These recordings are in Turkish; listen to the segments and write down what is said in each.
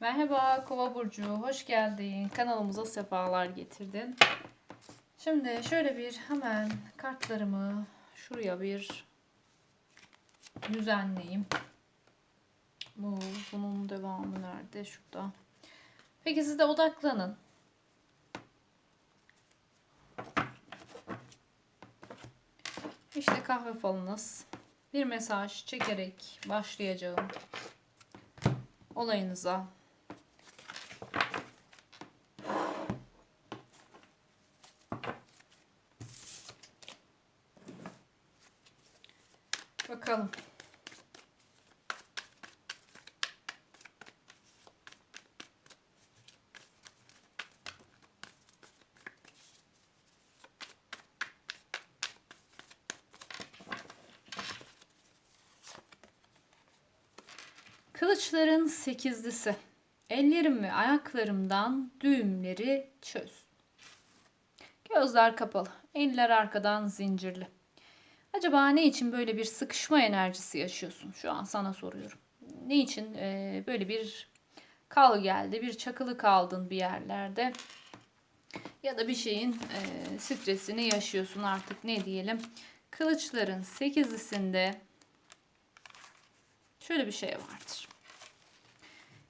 Merhaba Kova Burcu, hoş geldin. Kanalımıza sefalar getirdin. Şimdi şöyle bir hemen kartlarımı şuraya bir düzenleyeyim. Bu, bunun devamı nerede? Şurada. Peki siz de odaklanın. İşte kahve falınız. Bir mesaj çekerek başlayacağım olayınıza. Bakalım. Kılıçların sekizlisi. Ellerim ve ayaklarımdan düğümleri çöz. Gözler kapalı, eller arkadan zincirli. Acaba ne için böyle bir sıkışma enerjisi yaşıyorsun? Şu an sana soruyorum. Ne için e, böyle bir kal geldi, bir çakılı kaldın bir yerlerde ya da bir şeyin e, stresini yaşıyorsun artık ne diyelim. Kılıçların sekizlisinde şöyle bir şey vardır.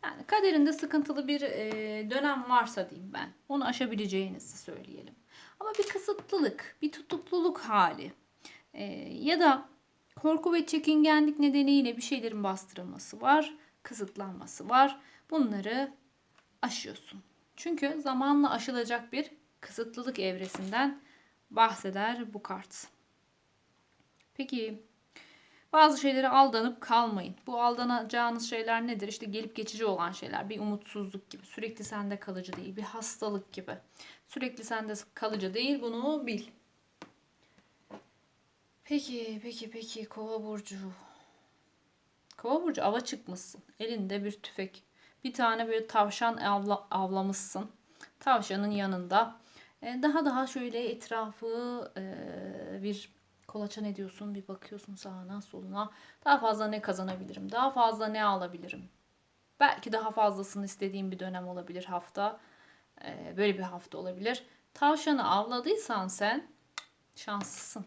Yani kaderinde sıkıntılı bir e, dönem varsa diyeyim ben. Onu aşabileceğinizi söyleyelim. Ama bir kısıtlılık, bir tutukluluk hali e, ya da korku ve çekingenlik nedeniyle bir şeylerin bastırılması var, kısıtlanması var. Bunları aşıyorsun. Çünkü zamanla aşılacak bir kısıtlılık evresinden bahseder bu kart. Peki bazı şeylere aldanıp kalmayın. Bu aldanacağınız şeyler nedir? İşte gelip geçici olan şeyler. Bir umutsuzluk gibi. Sürekli sende kalıcı değil. Bir hastalık gibi. Sürekli sende kalıcı değil. Bunu bil. Peki, peki, peki. Kova burcu. Kova burcu ava çıkmışsın. Elinde bir tüfek. Bir tane böyle tavşan avla, avlamışsın. Tavşanın yanında. E, daha daha şöyle etrafı e, bir kolaçan ediyorsun. Bir bakıyorsun sağına soluna. Daha fazla ne kazanabilirim? Daha fazla ne alabilirim? Belki daha fazlasını istediğim bir dönem olabilir hafta. E, böyle bir hafta olabilir. Tavşanı avladıysan sen şanslısın.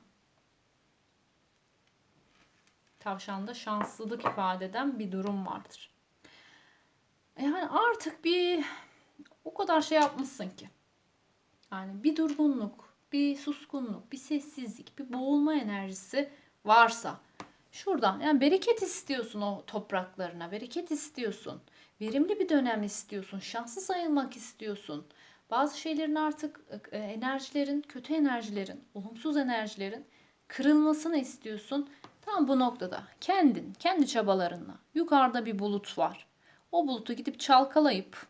Tavşanda şanslılık ifade eden bir durum vardır. Yani artık bir o kadar şey yapmışsın ki. Yani bir durgunluk, bir suskunluk, bir sessizlik, bir boğulma enerjisi varsa şuradan yani bereket istiyorsun o topraklarına, bereket istiyorsun. Verimli bir dönem istiyorsun, şanslı sayılmak istiyorsun. Bazı şeylerin artık e, enerjilerin, kötü enerjilerin, olumsuz enerjilerin kırılmasını istiyorsun. Tam bu noktada kendin, kendi çabalarınla yukarıda bir bulut var. O bulutu gidip çalkalayıp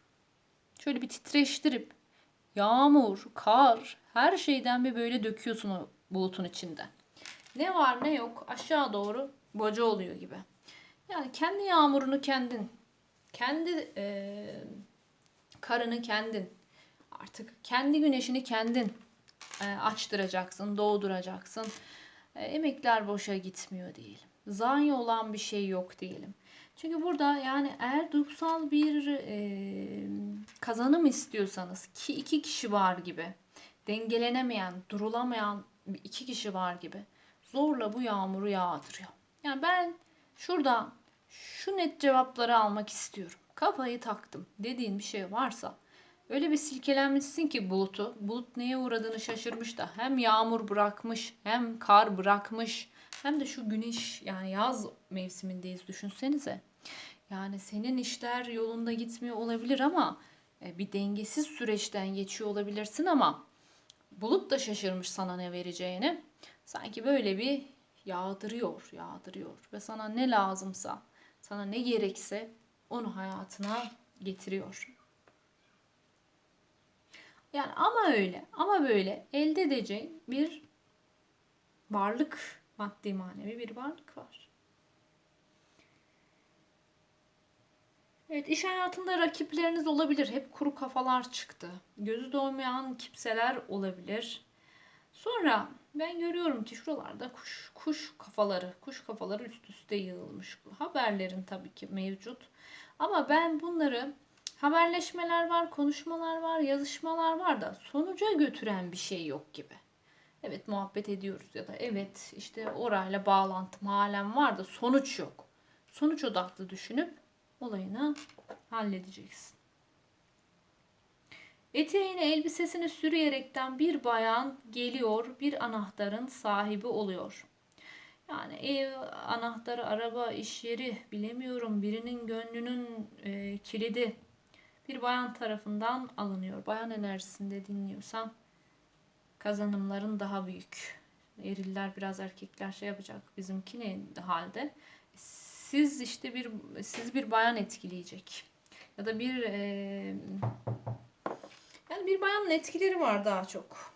şöyle bir titreştirip yağmur, kar her şeyden bir böyle döküyorsun o bulutun içinden. Ne var ne yok aşağı doğru boca oluyor gibi. Yani kendi yağmurunu kendin, kendi e, karını kendin, artık kendi güneşini kendin e, açtıracaksın, doğduracaksın. E, emekler boşa gitmiyor diyelim. Zayi olan bir şey yok diyelim. Çünkü burada yani eğer duygusal bir e, kazanım istiyorsanız ki iki kişi var gibi dengelenemeyen, durulamayan iki kişi var gibi zorla bu yağmuru yağdırıyor. Yani ben şurada şu net cevapları almak istiyorum. Kafayı taktım dediğin bir şey varsa öyle bir silkelenmişsin ki bulutu. Bulut neye uğradığını şaşırmış da hem yağmur bırakmış hem kar bırakmış hem de şu güneş yani yaz mevsimindeyiz düşünsenize. Yani senin işler yolunda gitmiyor olabilir ama e, bir dengesiz süreçten geçiyor olabilirsin ama bulut da şaşırmış sana ne vereceğini. Sanki böyle bir yağdırıyor, yağdırıyor ve sana ne lazımsa, sana ne gerekse onu hayatına getiriyor. Yani ama öyle, ama böyle elde edeceğin bir varlık, maddi manevi bir varlık var. Evet iş hayatında rakipleriniz olabilir. Hep kuru kafalar çıktı. Gözü doymayan kimseler olabilir. Sonra ben görüyorum ki şuralarda kuş kuş kafaları, kuş kafaları üst üste yığılmış. Haberlerin tabii ki mevcut. Ama ben bunları haberleşmeler var, konuşmalar var, yazışmalar var da sonuca götüren bir şey yok gibi. Evet muhabbet ediyoruz ya da evet işte orayla bağlantım halen var da sonuç yok. Sonuç odaklı düşünüp olayını halledeceksin. Eteğini elbisesini sürüyerekten bir bayan geliyor, bir anahtarın sahibi oluyor. Yani ev anahtarı, araba, iş yeri bilemiyorum. Birinin gönlünün e, kilidi bir bayan tarafından alınıyor. Bayan enerjisinde dinliyorsan kazanımların daha büyük. Eriller biraz erkekler şey yapacak. Bizimki ne halde? Siz işte bir siz bir bayan etkileyecek. Ya da bir e, yani bir bayanın etkileri var daha çok.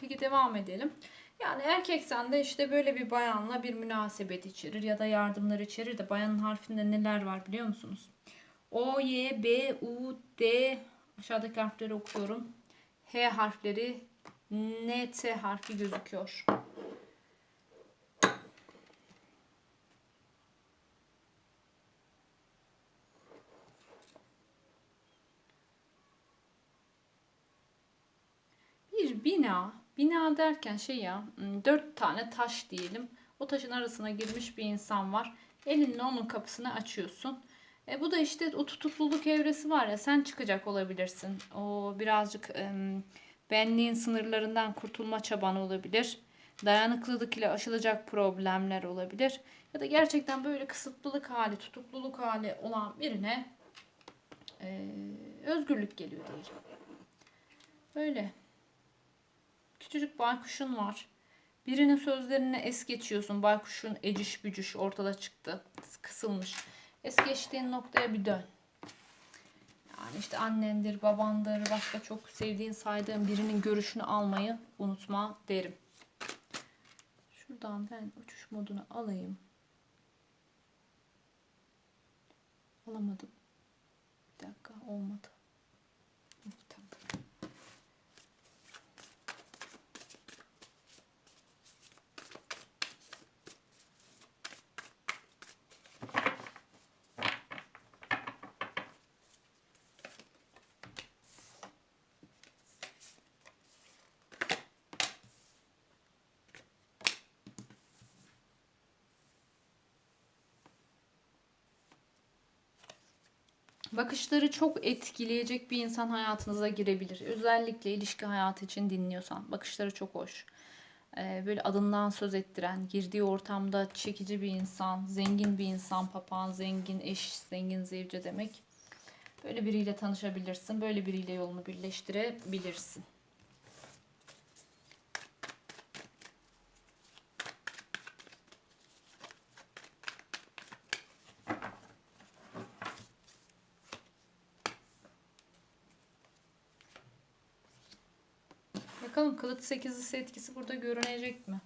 Peki devam edelim. Yani erkek sende işte böyle bir bayanla bir münasebet içerir ya da yardımlar içerir de bayanın harfinde neler var biliyor musunuz? O, Y, B, U, D aşağıdaki harfleri okuyorum. H harfleri, N, T harfi gözüküyor. Bir bina, bina derken şey ya, dört tane taş diyelim. O taşın arasına girmiş bir insan var. Elinle onun kapısını açıyorsun. E bu da işte o tutukluluk evresi var ya sen çıkacak olabilirsin. O birazcık e, benliğin sınırlarından kurtulma çaban olabilir. Dayanıklılık ile aşılacak problemler olabilir. Ya da gerçekten böyle kısıtlılık hali, tutukluluk hali olan birine e, özgürlük geliyor diyelim. Böyle. Küçücük baykuşun var. Birinin sözlerine es geçiyorsun. Baykuşun eciş bücüş ortada çıktı. Kısılmış. Es geçtiğin noktaya bir dön. Yani işte annendir, babandır, başka çok sevdiğin, saydığın birinin görüşünü almayı unutma derim. Şuradan ben uçuş modunu alayım. Alamadım. Bir dakika olmadı. Bakışları çok etkileyecek bir insan hayatınıza girebilir. Özellikle ilişki hayatı için dinliyorsan. Bakışları çok hoş. Ee, böyle adından söz ettiren, girdiği ortamda çekici bir insan, zengin bir insan, papağan, zengin eş, zengin zevce demek. Böyle biriyle tanışabilirsin. Böyle biriyle yolunu birleştirebilirsin. Bakalım kılıç 8'lisi etkisi burada görünecek mi?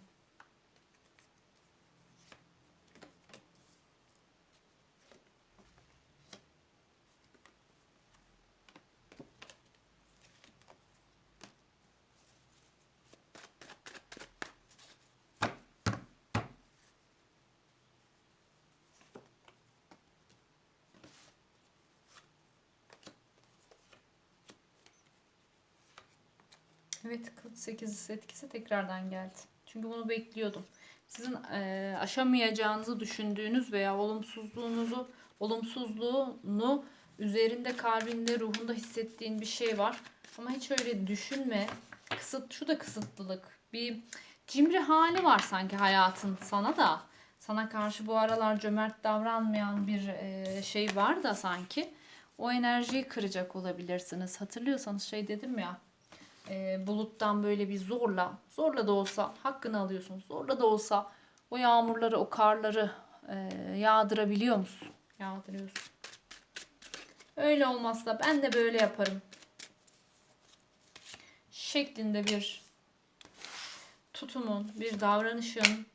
Evet kılıç 8 etkisi tekrardan geldi. Çünkü bunu bekliyordum. Sizin e, aşamayacağınızı düşündüğünüz veya olumsuzluğunuzu, olumsuzluğunu üzerinde, kalbinde, ruhunda hissettiğin bir şey var. Ama hiç öyle düşünme. Kısıt, şu da kısıtlılık. Bir cimri hali var sanki hayatın sana da. Sana karşı bu aralar cömert davranmayan bir e, şey var da sanki. O enerjiyi kıracak olabilirsiniz. Hatırlıyorsanız şey dedim ya e, buluttan böyle bir zorla, zorla da olsa hakkını alıyorsunuz. Zorla da olsa o yağmurları, o karları e, yağdırabiliyor musun? Yağdırıyorsun. Öyle olmazsa ben de böyle yaparım. Şeklinde bir tutumun, bir davranışın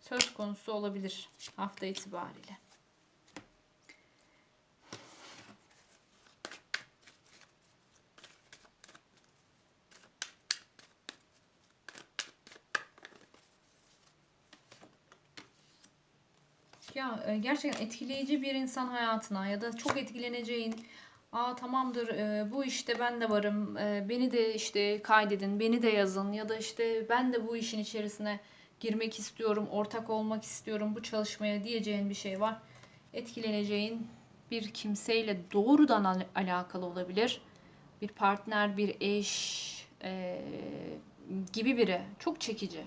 söz konusu olabilir hafta itibariyle. Ya e, gerçekten etkileyici bir insan hayatına ya da çok etkileneceğin Aa tamamdır e, bu işte ben de varım e, beni de işte kaydedin beni de yazın ya da işte ben de bu işin içerisine girmek istiyorum ortak olmak istiyorum bu çalışmaya diyeceğin bir şey var. Etkileneceğin bir kimseyle doğrudan al- alakalı olabilir. Bir partner, bir eş e, gibi biri. Çok çekici.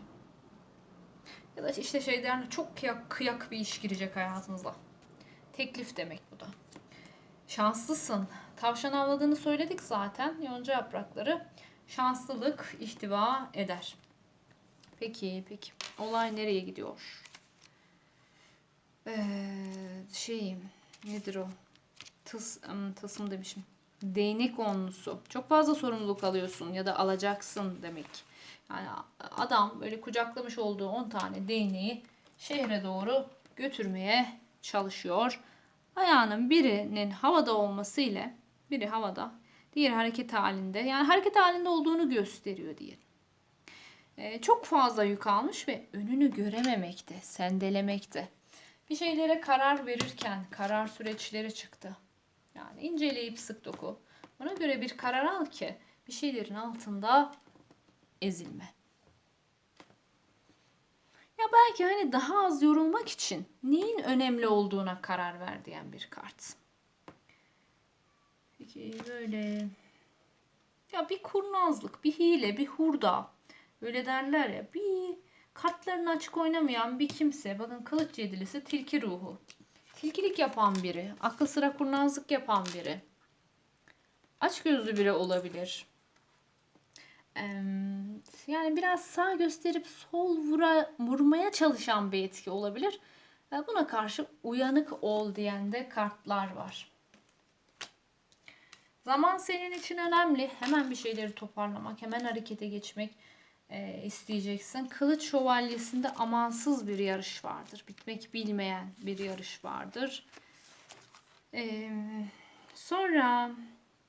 Ya da işte şeyden çok kıyak, kıyak bir iş girecek hayatınıza. Teklif demek bu da. Şanslısın. Tavşan avladığını söyledik zaten. Yonca yaprakları şanslılık ihtiva eder. Peki, peki. Olay nereye gidiyor? Ee, şey, nedir o? Tıs, ım, tılsım demişim. Değnek onlusu. Çok fazla sorumluluk alıyorsun ya da alacaksın demek. Yani adam böyle kucaklamış olduğu 10 tane değneği şehre doğru götürmeye çalışıyor. Ayağının birinin havada olması ile biri havada, diğer hareket halinde. Yani hareket halinde olduğunu gösteriyor diyelim. Ee, çok fazla yük almış ve önünü görememekte, sendelemekte. Bir şeylere karar verirken karar süreçleri çıktı. Yani inceleyip sık doku. Ona göre bir karar al ki bir şeylerin altında ezilme. Ya belki hani daha az yorulmak için neyin önemli olduğuna karar ver diyen bir kart. Peki böyle ya bir kurnazlık, bir hile, bir hurda. Öyle derler ya. Bir kartlarını açık oynamayan bir kimse. Bakın kılıç yedilisi tilki ruhu. Tilkilik yapan biri. Akıl sıra kurnazlık yapan biri. Aç gözlü biri olabilir. Yani biraz sağ gösterip sol vura, vurmaya çalışan bir etki olabilir. Buna karşı uyanık ol diyen de kartlar var. Zaman senin için önemli. Hemen bir şeyleri toparlamak, hemen harekete geçmek e, isteyeceksin. Kılıç şövalyesinde amansız bir yarış vardır. Bitmek bilmeyen bir yarış vardır. E, sonra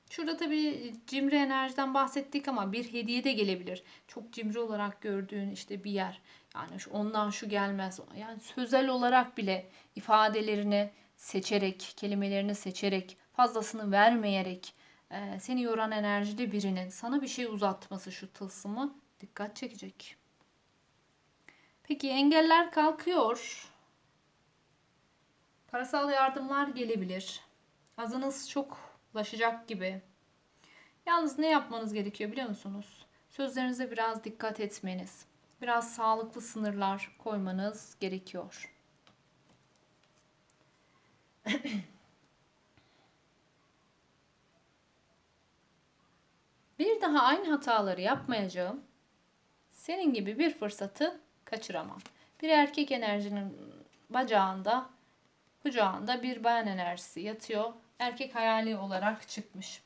şurada tabii cimri enerjiden bahsettik ama bir hediye de gelebilir. Çok cimri olarak gördüğün işte bir yer. Yani şu, ondan şu gelmez. Yani sözel olarak bile ifadelerini seçerek, kelimelerini seçerek, fazlasını vermeyerek e, seni yoran enerjili birinin sana bir şey uzatması şu tılsımı dikkat çekecek. Peki engeller kalkıyor. Parasal yardımlar gelebilir. Azınız çok ulaşacak gibi. Yalnız ne yapmanız gerekiyor biliyor musunuz? Sözlerinize biraz dikkat etmeniz. Biraz sağlıklı sınırlar koymanız gerekiyor. Bir daha aynı hataları yapmayacağım. Senin gibi bir fırsatı kaçıramam. Bir erkek enerjinin bacağında, kucağında bir bayan enerjisi yatıyor. Erkek hayali olarak çıkmış.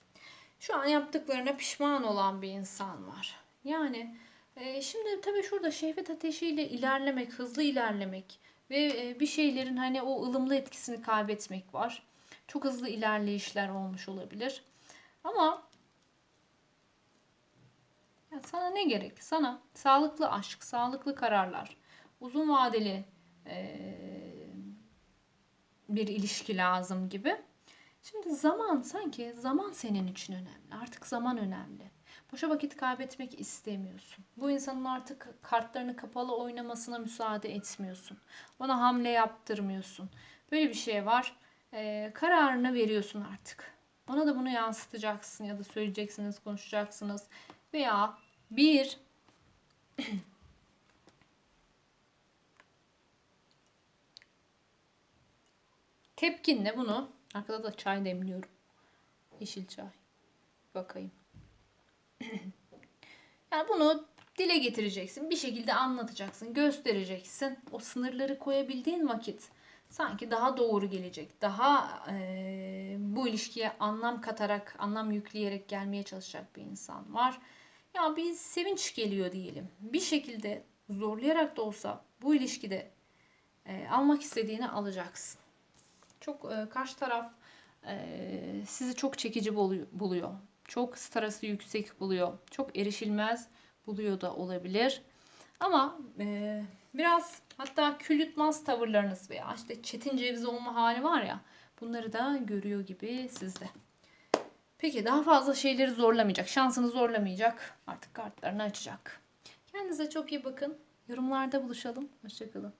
Şu an yaptıklarına pişman olan bir insan var. Yani e, şimdi tabii şurada şehvet ateşiyle ilerlemek, hızlı ilerlemek ve e, bir şeylerin hani o ılımlı etkisini kaybetmek var. Çok hızlı ilerleyişler olmuş olabilir. Ama ya sana ne gerek? Sana sağlıklı aşk, sağlıklı kararlar, uzun vadeli e, bir ilişki lazım gibi. Şimdi zaman sanki zaman senin için önemli. Artık zaman önemli. Boşa vakit kaybetmek istemiyorsun. Bu insanın artık kartlarını kapalı oynamasına müsaade etmiyorsun. Ona hamle yaptırmıyorsun. Böyle bir şey var. Ee, kararını veriyorsun artık. Ona da bunu yansıtacaksın ya da söyleyeceksiniz, konuşacaksınız. Veya bir tepkinle bunu arkada da çay demliyorum. Yeşil çay. Bakayım. yani bunu dile getireceksin. Bir şekilde anlatacaksın, göstereceksin. O sınırları koyabildiğin vakit sanki daha doğru gelecek. Daha e, bu ilişkiye anlam katarak, anlam yükleyerek gelmeye çalışacak bir insan var. Ya bir sevinç geliyor diyelim. Bir şekilde zorlayarak da olsa bu ilişkide e, almak istediğini alacaksın. Çok e, karşı taraf e, sizi çok çekici buluyor. Çok stresi yüksek buluyor. Çok erişilmez buluyor da olabilir. Ama e, biraz Hatta kül yutmaz tavırlarınız veya işte çetin ceviz olma hali var ya bunları da görüyor gibi sizde. Peki daha fazla şeyleri zorlamayacak, şansını zorlamayacak. Artık kartlarını açacak. Kendinize çok iyi bakın. Yorumlarda buluşalım. Hoşçakalın.